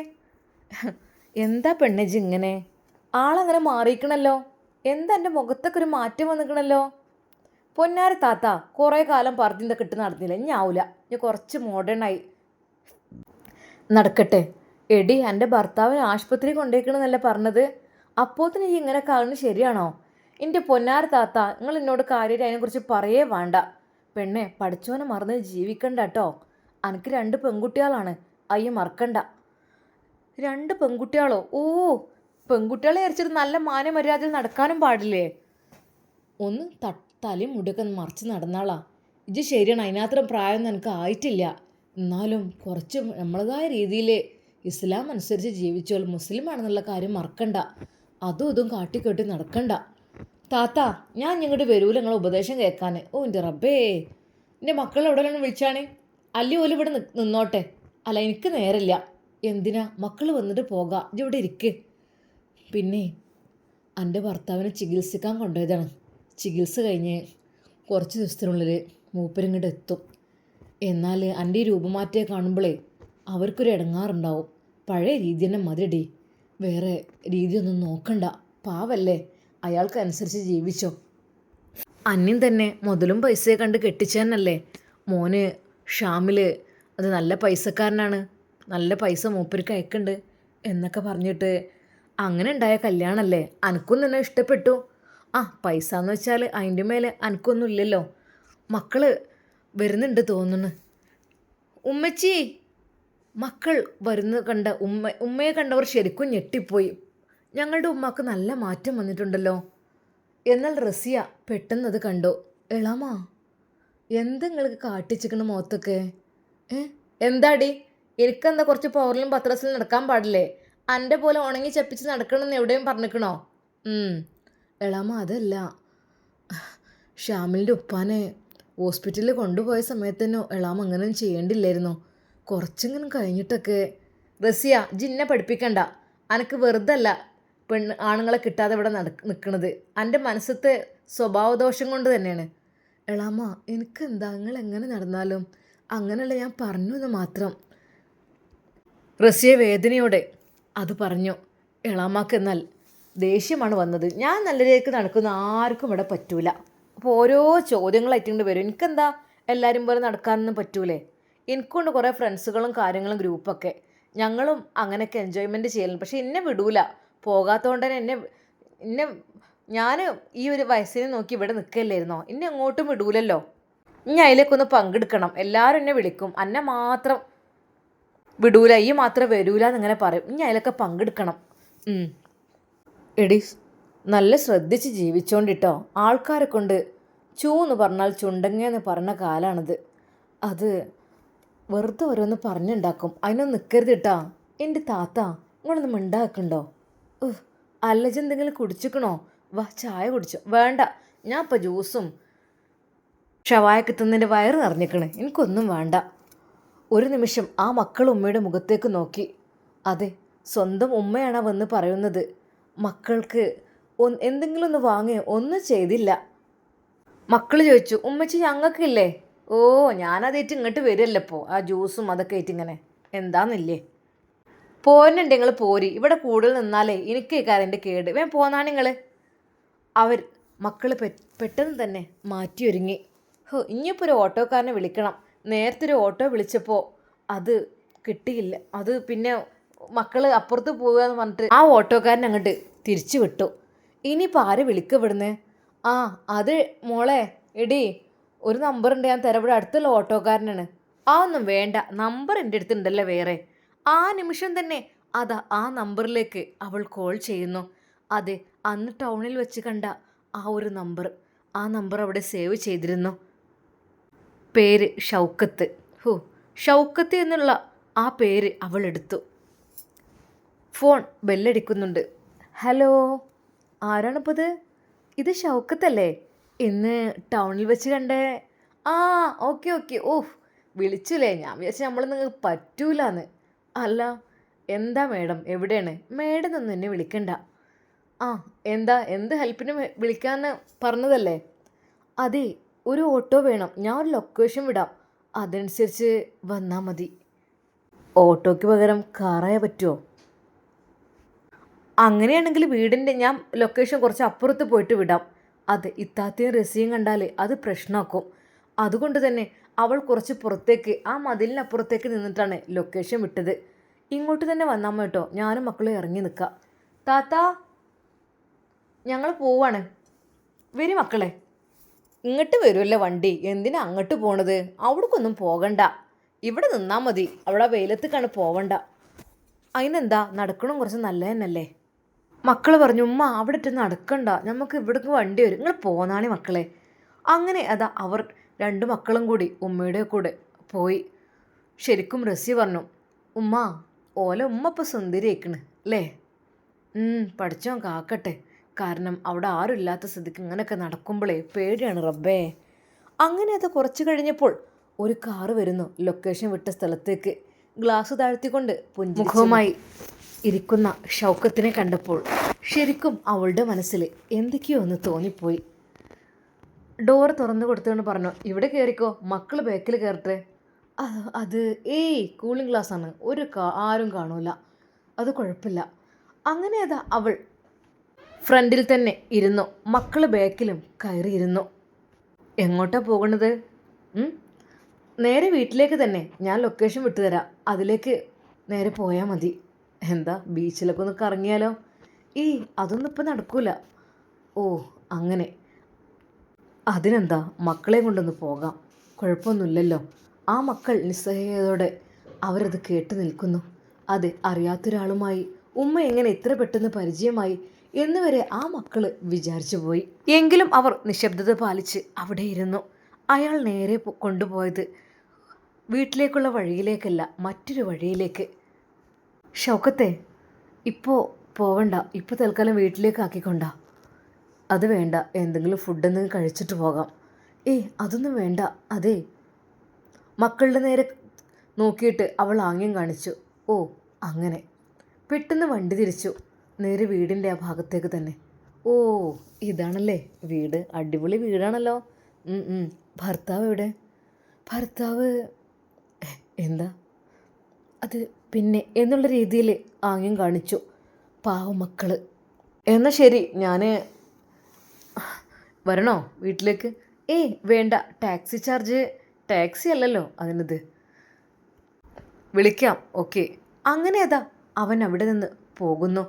[SPEAKER 1] എന്താ പെണ്ണേജ് ഇങ്ങനെ? ആളങ്ങനെ മാറിയിക്കണല്ലോ എന്താ എന്റെ മുഖത്തൊക്കെ ഒരു മാറ്റം വന്നിക്കണല്ലോ? പൊന്നാര താത്ത കുറേ കാലം പറഞ്ഞിന്താ കിട്ടി നടന്നില്ല. ഇനി ആവില്ല ഇനി കുറച്ച് മോഡേൺ ആയി നടക്കട്ടെ. എടി എന്റെ ഭർത്താവിന് ആശുപത്രി കൊണ്ടുപോയിക്കണമെന്നല്ല പറഞ്ഞത്. അപ്പോത്തിന് ഈ ഇങ്ങനെ കാണുന്നത് ശരിയാണോ? എന്റെ പൊന്നാര താത്ത നിങ്ങൾ എന്നോട് കാര്യമായിട്ട് അതിനെക്കുറിച്ച് പറയേ വേണ്ട. പെണ്ണെ പഠിച്ചോനെ മറന്ന് ജീവിക്കണ്ട കേട്ടോ. എനിക്ക് രണ്ട് പെൺകുട്ടികളാണ്. അയ്യ മറക്കണ്ട. രണ്ട് പെൺകുട്ടികളോ? ഓ പെൺകുട്ടികളെ അരിച്ചിട്ട് നല്ല മാനമര്യാദയിൽ നടക്കാനും പാടില്ലേ? ഒന്ന് തട്ടാലും തലയും മുടിയൊക്കെ മറിച്ച് നടന്നാളാ. ഇത് ശരിയാണ് അതിനകത്രം പ്രായം എനിക്ക് ആയിട്ടില്ല. എന്നാലും കുറച്ച് നമ്മളതായ രീതിയിൽ ഇസ്ലാം അനുസരിച്ച് ജീവിച്ചോൾ മുസ്ലിം ആണെന്നുള്ള കാര്യം മറക്കണ്ട. അതും ഇതും കാട്ടിക്കെട്ടി നടക്കണ്ട. താത്ത ഞാൻ ഇങ്ങോട്ട് വരൂല നിങ്ങളെ ഉപദേശം കേൾക്കാൻ ഓ എന്റെ റബ്ബേ. എന്റെ മക്കളെ എവിടെയാണ് വിളിച്ചാണ്? അല്ലി ഓൽ ഇവിടെ നി- നിന്നോട്ടെ. അല്ല എനിക്ക് നേരമില്ല എന്തിനാ? മക്കൾ വന്നിട്ട് പോകാം. ഇവിടെ ഇരിക്ക്. പിന്നെ എന്റെ ഭർത്താവിനെ ചികിത്സിക്കാൻ കൊണ്ടുപോയതാണ്. ചികിത്സ കഴിഞ്ഞ് കുറച്ച് ദിവസത്തിനുള്ളിൽ മൂപ്പരിങ്ങോട്ട് എത്തും. എന്നാൽ എന്റെ ഈ രൂപമാറ്റയെ കാണുമ്പോഴേ അവർക്കൊരു ഇടങ്ങാറുണ്ടാവും. പഴയ രീതി തന്നെ മതിയടി. വേറെ രീതിയൊന്നും നോക്കണ്ട. പാവല്ലേ? അയാൾക്ക് അനുസരിച്ച് ജീവിച്ചോ. അന്യം തന്നെ മുതലും പൈസയെ കണ്ട് കെട്ടിച്ചതന്നല്ലേ? മോന് ഷാമിൽ അത് നല്ല പൈസക്കാരനാണ്. നല്ല പൈസ മൂപ്പർക്ക് അയക്കുന്നുണ്ട് എന്നൊക്കെ പറഞ്ഞിട്ട് അങ്ങനെ ഉണ്ടായ കല്യാണമല്ലേ അനക്കും തന്നെ ഇഷ്ടപ്പെട്ടു. ആ പൈസ എന്ന് വെച്ചാൽ അതിന്റെ മേലെ അനക്കൊന്നും ഇല്ലല്ലോ. മക്കൾ വരുന്നുണ്ട് തോന്നുന്നു. ഉമ്മച്ചി മക്കൾ വരുന്ന കണ്ട ഉമ്മ ഉമ്മയെ കണ്ടവർ ശരിക്കും ഞെട്ടിപ്പോയി. ഞങ്ങളുടെ ഉമ്മക്ക് നല്ല മാറ്റം വന്നിട്ടുണ്ടല്ലോ. എന്നാൽ റസിയ പെട്ടെന്ന് അത് കണ്ടു. എളാമാ എന്ത് നിങ്ങൾക്ക് കാട്ടിച്ചിക്കണ മുഖത്തൊക്കെ? എന്താടി? എനിക്കെന്താ കുറച്ച് പൗറിലും പത്രസിലും നടക്കാൻ പാടില്ലേ? എന്റെ പോലെ ഉണങ്ങി ചപ്പിച്ച് നടക്കണമെന്ന് എവിടെയും പറഞ്ഞിക്കണോ. എളാമ അതല്ല. ഷ്യാമിലിന്റെ ഉപ്പാനെ ഹോസ്പിറ്റലിൽ കൊണ്ടുപോയ സമയത്തന്നെ എളാമ അങ്ങനെയൊന്നും ചെയ്യേണ്ടില്ലായിരുന്നു. കുറച്ചെങ്കിലും കഴിഞ്ഞിട്ടൊക്കെ. റസിയ ജിന്നെ പഠിപ്പിക്കണ്ട. അനക്ക് വെറുതല്ല പെണ്ണ് ആണുങ്ങളെ കിട്ടാതെ ഇവിടെ നട നിൽക്കണത് എന്റെ മനസ്സത്തെ സ്വഭാവദോഷം കൊണ്ട് തന്നെയാണ്. എളാമ എനിക്കെന്താ? നിങ്ങൾ എങ്ങനെ നടന്നാലും അങ്ങനെയല്ല ഞാൻ പറഞ്ഞു എന്ന് മാത്രം. റസിയ വേദനയോടെ അത് പറഞ്ഞു. എളാമാക്ക് എന്നാൽ ദേഷ്യമാണ് വന്നത്. ഞാൻ നല്ല രീതിക്ക് നടക്കുന്ന ആർക്കും ഇവിടെ പറ്റൂല. അപ്പോൾ ഓരോ ചോദ്യങ്ങളായിട്ടുണ്ട് വരും. എനിക്കെന്താ എല്ലാവരും പോലെ നടക്കാനൊന്നും പറ്റൂലേ? എനിക്കുണ്ട് കുറേ ഫ്രണ്ട്സുകളും കാര്യങ്ങളും ഗ്രൂപ്പൊക്കെ. ഞങ്ങളും അങ്ങനെയൊക്കെ എൻജോയ്മെന്റ് ചെയ്യലുണ്ട്. പക്ഷേ എന്നെ വിടൂല. പോകാത്തതുകൊണ്ട് തന്നെ എന്നെ എന്നെ ഞാൻ ഈ ഒരു വയസ്സിനെ നോക്കി ഇവിടെ നിൽക്കല്ലായിരുന്നോ എന്നെ അങ്ങോട്ടും വിടൂലല്ലോ. ഇനി അതിലേക്ക് ഒന്ന് പങ്കെടുക്കണം. എല്ലാവരും എന്നെ വിളിക്കും. അന്നെ മാത്രം വിടൂല. ഈ മാത്രം വരൂല എന്നിങ്ങനെ പറയും. ഇനി അതിലൊക്കെ പങ്കെടുക്കണം. എടി നല്ല ശ്രദ്ധിച്ച് ജീവിച്ചോണ്ടിട്ടോ. ആൾക്കാരെ കൊണ്ട് ചൂ എന്ന് പറഞ്ഞാൽ ചുണ്ടങ്ങ പറഞ്ഞ കാലാണിത്. അത് വെറുതെ ഓരോന്ന് പറഞ്ഞുണ്ടാക്കും. അതിനൊന്നും നിൽക്കരുത് കേട്ടാ എന്റെ താത്ത ഇങ്ങനൊന്ന് മിണ്ടാക്കണ്ടോ അല്ലജ് എന്തെങ്കിലും കുടിച്ചിക്കണോ? വാ ചായ കുടിച്ചോ. വേണ്ട. ഞാൻ ഇപ്പം ജ്യൂസും ഷവായൊക്കെ കിട്ടുന്നതിന്റെ വയറ് നിറഞ്ഞിക്കണ് എനിക്കൊന്നും വേണ്ട. ഒരു നിമിഷം ആ മക്കൾ ഉമ്മയുടെ മുഖത്തേക്ക് നോക്കി. അതെ സ്വന്തം ഉമ്മയാണ് വന്ന് പറയുന്നത്. മക്കൾക്ക് എന്തെങ്കിലും ഒന്ന് വാങ്ങുകയോ ഒന്നും ചെയ്തില്ല. മക്കൾ ചോദിച്ചു ഉമ്മച്ചി ഞങ്ങൾക്കില്ലേ? ഓ ഞാനതേറ്റ് ഇങ്ങോട്ട് വരില്ലപ്പോൾ ആ ജ്യൂസും അതൊക്കെ ആയിട്ട് ഇങ്ങനെ. എന്താന്നില്ലേ? പോരുന്നുണ്ട് നിങ്ങൾ പോരി. ഇവിടെ കൂടുതൽ നിന്നാലേ എനിക്ക് എന്റെ കേട്. വേം പോന്നാണ് നിങ്ങൾ അവർ മക്കൾ പെട്ടെന്ന് തന്നെ മാറ്റിയൊരുങ്ങി. ഹോ ഇനിയിപ്പോൾ ഒരു ഓട്ടോക്കാരനെ വിളിക്കണം. നേരത്തെ ഒരു ഓട്ടോ വിളിച്ചപ്പോൾ അത് കിട്ടിയില്ല. അത് പിന്നെ മക്കൾ അപ്പുറത്ത് പോവുക എന്ന് പറഞ്ഞിട്ട് ആ ഓട്ടോക്കാരൻ അങ്ങോട്ട് തിരിച്ചു വിട്ടു. ഇനിയിപ്പോൾ ആരെ വിളിക്കപ്പെടുന്നേ ആ അത് മോളെ എടി ഒരു നമ്പർ ഉണ്ട്. ഞാൻ തരാം. ഇവിടെ അടുത്തുള്ള ഓട്ടോക്കാരനാണ്. ആ ഒന്നും വേണ്ട. നമ്പർ എന്റെ അടുത്തുണ്ടല്ലോ വേറെ. ആ നിമിഷം തന്നെ അതാ ആ നമ്പറിലേക്ക് അവൾ കോൾ ചെയ്യുന്നു. അതെ അന്ന് ടൗണിൽ വെച്ച് കണ്ട ആ ഒരു നമ്പർ ആ നമ്പർ അവിടെ സേവ് ചെയ്തിരുന്നു. പേര് ഷൗക്കത്ത്. ഹോ ഷൗക്കത്ത് എന്നുള്ള ആ പേര് അവൾ എടുത്തു. ഫോൺ ബെല്ലടിക്കുന്നുണ്ട്. ഹലോ ആരാണിപ്പോൾ ഇത് ഇത് ഷൗക്കത്തല്ലേ? ഇന്ന് ടൗണിൽ വെച്ച് കണ്ടേ. ആ ഓക്കെ ഓക്കെ. ഓഹ് വിളിച്ചില്ലേ? ഞാൻ വിചാരിച്ചു നമ്മൾ നിങ്ങൾക്ക് പറ്റൂലെന്ന്. അല്ല എന്താ മേഡം? എവിടെയാണ്? മേഡം ഒന്നും എന്നെ വിളിക്കണ്ട. ആ എന്താ? എന്ത് ഹെൽപ്പിന് വിളിക്കാമെന്ന് പറഞ്ഞതല്ലേ? അതെ ഒരു ഓട്ടോ വേണം. ഞാൻ ഒരു ലൊക്കേഷൻ വിടാം. അതനുസരിച്ച് വന്നാൽ മതി. ഓട്ടോയ്ക്ക് പകരം കാറായ പറ്റുമോ അങ്ങനെയാണെങ്കിൽ വീടിന്റെ ഞാൻ ലൊക്കേഷൻ കുറച്ച് അപ്പുറത്ത് പോയിട്ട് വിടാം. അത് ഇത്താത്തയും റസിയും കണ്ടാൽ അത് പ്രശ്നമാക്കും അതുകൊണ്ട് തന്നെ അവൾ കുറച്ച് പുറത്തേക്ക് ആ മതിലിനപ്പുറത്തേക്ക് നിന്നിട്ടാണ് ലൊക്കേഷൻ വിട്ടത്. ഇങ്ങോട്ട് തന്നെ വന്നാൽ കേട്ടോ. ഞാനും മക്കളും ഇറങ്ങി നിൽക്കാം. താത്ത ഞങ്ങൾ പോവാണ്. വരി മക്കളെ. ഇങ്ങോട്ട് വരുമല്ലേ വണ്ടി? എന്തിനാ അങ്ങോട്ട് പോണത്? അവിടേക്കൊന്നും പോകണ്ട. ഇവിടെ നിന്നാൽ മതി. അവിടെ വെയിലത്തേക്കാണ് പോവണ്ട. അതിനെന്താ നടക്കണം കുറച്ച് നല്ല തന്നെയല്ലേ മക്കൾ പറഞ്ഞു ഉമ്മ അവിടെ ഇട്ട് നടക്കണ്ട. നമുക്ക് ഇവിടേക്ക് വണ്ടി വരും. നിങ്ങൾ പോന്നാണേ മക്കളെ. അങ്ങനെ അതാ അവർ രണ്ട് മക്കളും കൂടി ഉമ്മയുടെ കൂടെ പോയി. ശരിക്കും റസി പറഞ്ഞു ഉമ്മ ഓല ഉമ്മ ഇപ്പോൾ സുന്ദരിയേക്കണ് അല്ലേ? പഠിച്ചോ കാക്കട്ടെ. കാരണം അവിടെ ആരും ഇല്ലാത്ത സ്ഥിതിക്ക് ഇങ്ങനെയൊക്കെ നടക്കുമ്പോഴേ പേടിയാണ് റബ്ബേ. അങ്ങനെ അത് കുറച്ച് കഴിഞ്ഞപ്പോൾ ഒരു കാറ് വരുന്നു ലൊക്കേഷൻ വിട്ട സ്ഥലത്തേക്ക്. ഗ്ലാസ് താഴ്ത്തിക്കൊണ്ട് പുഞ്ചമുഖവുമായി ഇരിക്കുന്ന ഷൗക്കത്തിനെ കണ്ടപ്പോൾ ശരിക്കും അവളുടെ മനസ്സിൽ എന്തൊക്കെയോ ഒന്ന് തോന്നിപ്പോയി. ഡോർ തുറന്നു കൊടുത്തുകൊണ്ട് പറഞ്ഞു ഇവിടെ കയറിക്കോ മക്കൾ ബാക്കിൽ കയറട്ടെ "ആ, അത് ഏയ് കൂളിംഗ് ഗ്ലാസ് ആണ്. ഒരു ആരും കാണൂല. അത് കുഴപ്പമില്ല. അങ്ങനെ അതാ അവൾ ഫ്രണ്ടിൽ തന്നെ ഇരുന്നു. മക്കൾ ബാക്കിലും കയറിയിരുന്നു എങ്ങോട്ടാ പോകണത്? നേരെ വീട്ടിലേക്ക് തന്നെ ഞാൻ ലൊക്കേഷൻ വിട്ടുതരാം. അതിലേക്ക് നേരെ പോയാൽ മതി. എന്താ ബീച്ചിലൊക്കെ ഒന്ന് കറങ്ങിയാലോ? ഈ അതൊന്നും ഇപ്പം നടക്കൂല. ഓ അങ്ങനെ. അതിനെന്താ മക്കളെ കൊണ്ടൊന്ന് പോകാം. കുഴപ്പമൊന്നുമില്ലല്ലോ. ആ മക്കൾ നിസ്സഹായതയോടെ അവരത് കേട്ട് നിൽക്കുന്നു. അതെ അറിയാത്തൊരാളുമായി. ഉമ്മ എങ്ങനെ ഇത്ര പെട്ടെന്ന് പരിചയമായി? എന്നുവരെ ആ മക്കൾ വിചാരിച്ചു പോയി. എങ്കിലും അവർ നിശബ്ദത പാലിച്ച് അവിടെ ഇരുന്നു. അയാൾ നേരെ കൊണ്ടുപോയത് വീട്ടിലേക്കുള്ള വഴിയിലേക്കല്ല മറ്റൊരു വഴിയിലേക്ക്. ഷൗക്കത്തെ ഇപ്പോൾ പോവണ്ട. ഇപ്പോൾ തൽക്കാലം വീട്ടിലേക്ക് ആക്കിക്കൊണ്ട അത് വേണ്ട. എന്തെങ്കിലും ഫുഡ് എന്തെങ്കിലും കഴിച്ചിട്ട് പോകാം. ഏയ് അതൊന്നും വേണ്ട. അതേ. മക്കളുടെ നേരെ നോക്കിയിട്ട് അവൾ ആംഗ്യം കാണിച്ചു. ഓ അങ്ങനെ. പെട്ടെന്ന് വണ്ടി തിരിച്ചു. നേരെ വീടിന്റെ ആ ഭാഗത്തേക്ക് തന്നെ. ഓ ഇതാണല്ലേ. വീട്. അടിപൊളി വീടാണല്ലോ. ഭർത്താവ് എവിടെ? ഭർത്താവ് എന്താ? അത് പിന്നെ എന്നുള്ള രീതിയിൽ ആംഗ്യം കാണിച്ചു. പാവ മക്കൾ എന്നാൽ ശരി ഞാൻ വരണോ വീട്ടിലേക്ക്? ഏയ് വേണ്ട. ടാക്സി ചാർജ് ടാക്സി അല്ലല്ലോ അതിനത്. വിളിക്കാം ഓക്കെ. അങ്ങനെ അതാ അവൻ അവിടെ നിന്ന് പോകുന്നു.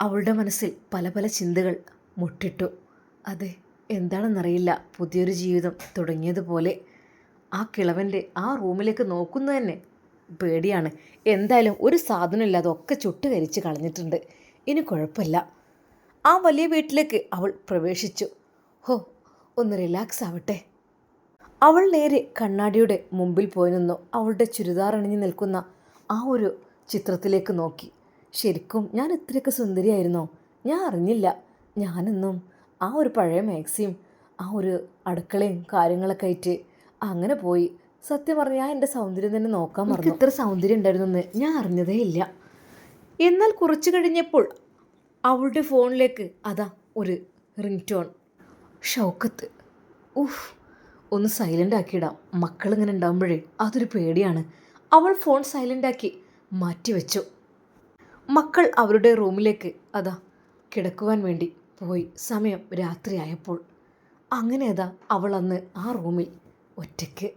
[SPEAKER 1] അവളുടെ മനസ്സിൽ പല പല ചിന്തകൾ മുട്ടിട്ടു. അതെ എന്താണെന്നറിയില്ല. പുതിയൊരു ജീവിതം തുടങ്ങിയതുപോലെ ആ കിളവന്റെ ആ റൂമിലേക്ക് നോക്കുന്നത് തന്നെ പേടിയാണ്. എന്തായാലും ഒരു സാധനമില്ലാതെ ഒക്കെ ചുട്ടുകരിച്ച് കളഞ്ഞിട്ടുണ്ട്. ഇനി കുഴപ്പമില്ല. ആ വലിയ വീട്ടിലേക്ക് അവൾ പ്രവേശിച്ചു. ഹോ ഒന്ന് റിലാക്സ് ആവട്ടെ. അവൾ നേരെ കണ്ണാടിയുടെ മുമ്പിൽ പോയി നിന്നു. അവളുടെ ചുരിദാർ അണിഞ്ഞു നിൽക്കുന്ന ആ ഒരു ചിത്രത്തിലേക്ക് നോക്കി. ശരിക്കും ഞാൻ ഇത്രയൊക്കെ സുന്ദരിയായിരുന്നോ? ഞാൻ അറിഞ്ഞില്ല. ഞാനെന്നും ആ ഒരു പഴയ മാക്സിയും ആ ഒരു അടുക്കളയും കാര്യങ്ങളൊക്കെ ആയിട്ട് അങ്ങനെ പോയി. സത്യം പറഞ്ഞാൽ എന്റെ സൗന്ദര്യം തന്നെ നോക്കാൻ പറഞ്ഞു ഇത്ര സൗന്ദര്യം ഉണ്ടായിരുന്നെന്ന് ഞാൻ അറിഞ്ഞതേ ഇല്ല. എന്നാൽ കുറച്ച് കഴിഞ്ഞപ്പോൾ അവളുടെ ഫോണിലേക്ക് അതാ ഒരു റിംഗ് ടോൺ ഷൗക്കത്ത്. ഊഹ് ഒന്ന് സൈലന്റ് ആക്കിയിടാം. മക്കളിങ്ങനെ ഉണ്ടാകുമ്പോഴേ അതൊരു പേടിയാണ്. അവൾ ഫോൺ സൈലന്റ് ആക്കി മാറ്റിവെച്ചു. മക്കൾ അവരുടെ റൂമിലേക്ക് അതാ കിടക്കുവാൻ വേണ്ടി പോയി. സമയം രാത്രിയായപ്പോൾ അങ്ങനെ അതാ അവൾ അന്ന് ആ റൂമിൽ ഒറ്റയ്ക്ക്.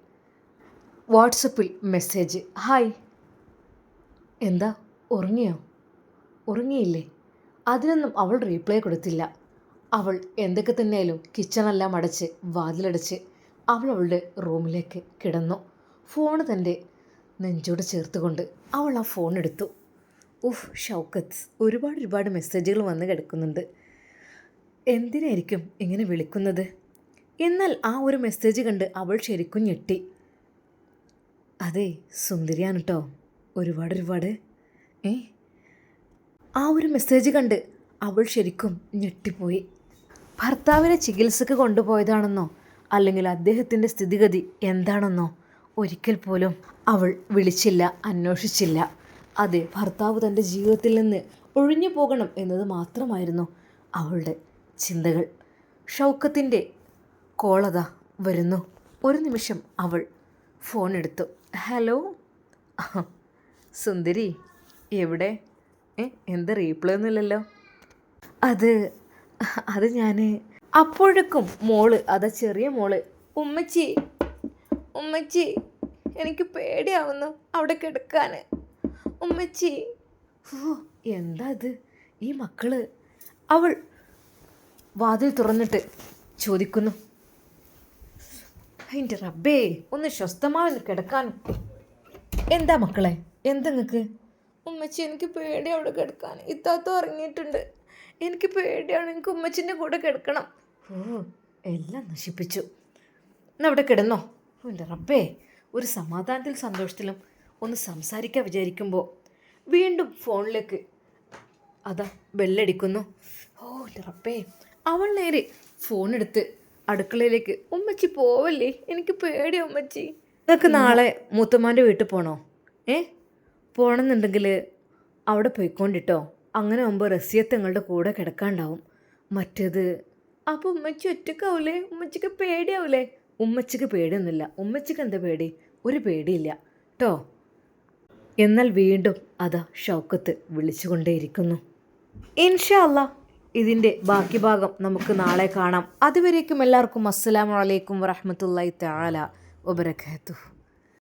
[SPEAKER 1] വാട്സപ്പിൽ മെസ്സേജ് ഹായ്. എന്താ? ഉറങ്ങിയോ? ഉറങ്ങിയില്ലേ? അതിനൊന്നും അവൾ റീപ്ലൈ കൊടുത്തില്ല. അവൾ എന്തൊക്കെ തന്നെയായാലും കിച്ചണെല്ലാം അടച്ച് വാതിലടച്ച് അവൾ അവളുടെ റൂമിലേക്ക് കിടന്നു. ഫോൺ തന്റെ നെഞ്ചോട് ചേർത്തുകൊണ്ട് അവൾ ആ ഫോൺ എടുത്തു. ഉഫ് ഷൗക്കത്ത്. ഒരുപാട് ഒരുപാട് മെസ്സേജുകൾ വന്ന് കിടക്കുന്നുണ്ട്. എന്തിനായിരിക്കും ഇങ്ങനെ വിളിക്കുന്നത്? എന്നാൽ ആ ഒരു മെസ്സേജ് കണ്ട് അവൾ ശരിക്കും ഞെട്ടി. അതെ സുന്ദരിയാണ് കേട്ടോ ഒരുപാട് ഒരുപാട്. ഏ? ആ ഒരു മെസ്സേജ് കണ്ട് അവൾ ശരിക്കും ഞെട്ടിപ്പോയി. ഭർത്താവിനെ ചികിത്സക്ക് കൊണ്ടുപോയതാണെന്നോ? അല്ലെങ്കിൽ അദ്ദേഹത്തിന്റെ സ്ഥിതിഗതി എന്താണെന്നോ? ഒരിക്കൽ പോലും അവൾ വിളിച്ചില്ല അന്വേഷിച്ചില്ല. അതെ ഭർത്താവ് തന്റെ ജീവിതത്തിൽ നിന്ന് ഒഴിഞ്ഞു പോകണം എന്നത് മാത്രമായിരുന്നു അവളുടെ ചിന്തകൾ. ഷൗക്കത്തിന്റെ കോളത വരുന്നു. ഒരു നിമിഷം അവൾ ഫോൺ എടുത്തു. ഹലോ സുന്ദരി എവിടെ? എന്താ റീപ്ലൈ ഒന്നുമില്ലല്ലോ അത് അത് ഞാൻ അപ്പോഴേക്കും മോൾ അതാ ചെറിയ മോൾ ഉമ്മച്ചി ഉമ്മച്ചി എനിക്ക് പേടിയാവുന്നു അവിടെ കിടക്കാൻ ഉമ്മച്ചി. എന്താ ഇത്? ഈ മക്കൾ. അവൾ വാതിൽ തുറന്നിട്ട് ചോദിക്കുന്നു. അതിന്റെ റബ്ബേ ഒന്ന് സ്വസ്ഥമായി കിടക്കാൻ. എന്താ മക്കളെ? എന്താ നിങ്ങൾക്ക് ഉമ്മച്ചി എനിക്ക് പേടി അവിടെ കിടക്കാൻ. ഇത്താത്ത ഉറങ്ങിയിട്ടുണ്ട്. എനിക്ക് പേടിയാണ് എനിക്ക് ഉമ്മച്ചിന്റെ കൂടെ കിടക്കണം. ഓ എല്ലാം നശിപ്പിച്ചു. എന്നവിടെ കിടന്നോ? എന്റെ റബ്ബേ ഒരു സമാധാനത്തിൽ സന്തോഷത്തിലും ഒന്ന് സംസാരിക്കാൻ വിചാരിക്കുമ്പോൾ വീണ്ടും ഫോണിലേക്ക് അതാ ബെല്ലടിക്കുന്നു. ഓ എന്റെ അവൾ നേരെ ഫോണെടുത്ത് അടുക്കളയിലേക്ക് ഉമ്മച്ചി പോവല്ലേ? എനിക്ക് പേടിയാ ഉമ്മച്ചി. നിങ്ങൾക്ക് നാളെ മൂത്തമ്മാന്റെ വീട്ടിൽ പോണോ? ഏ? പോണമെന്നുണ്ടെങ്കിൽ അവിടെ പോയിക്കൊണ്ടിട്ടോ. അങ്ങനെ ആകുമ്പോൾ റസിയത്ത് നിങ്ങളുടെ കൂടെ കിടക്കാണ്ടാവും. മറ്റേത്? അപ്പോൾ ഉമ്മച്ചി ഒറ്റക്കാവൂലേ? ഉമ്മച്ചിക്ക് പേടിയാവൂലേ? ഉമ്മച്ചിക്ക് പേടിയൊന്നുമില്ല. ഉമ്മച്ചിക്ക് എന്താ പേടി? ഒരു പേടിയില്ല. കേട്ടോ എന്നാൽ വീണ്ടും അതാ ഷൗക്കത്ത് വിളിച്ചുകൊണ്ടേയിരിക്കുന്നു. ഇൻഷാ അല്ലാ ഇതിന്റെ ബാക്കി ഭാഗം നമുക്ക് നാളെ കാണാം. അതുവരേക്കും എല്ലാവർക്കും അസ്സലാമു അലൈക്കും വറഹ്മത്തുള്ളാഹി തആല വബറകാതുഹു.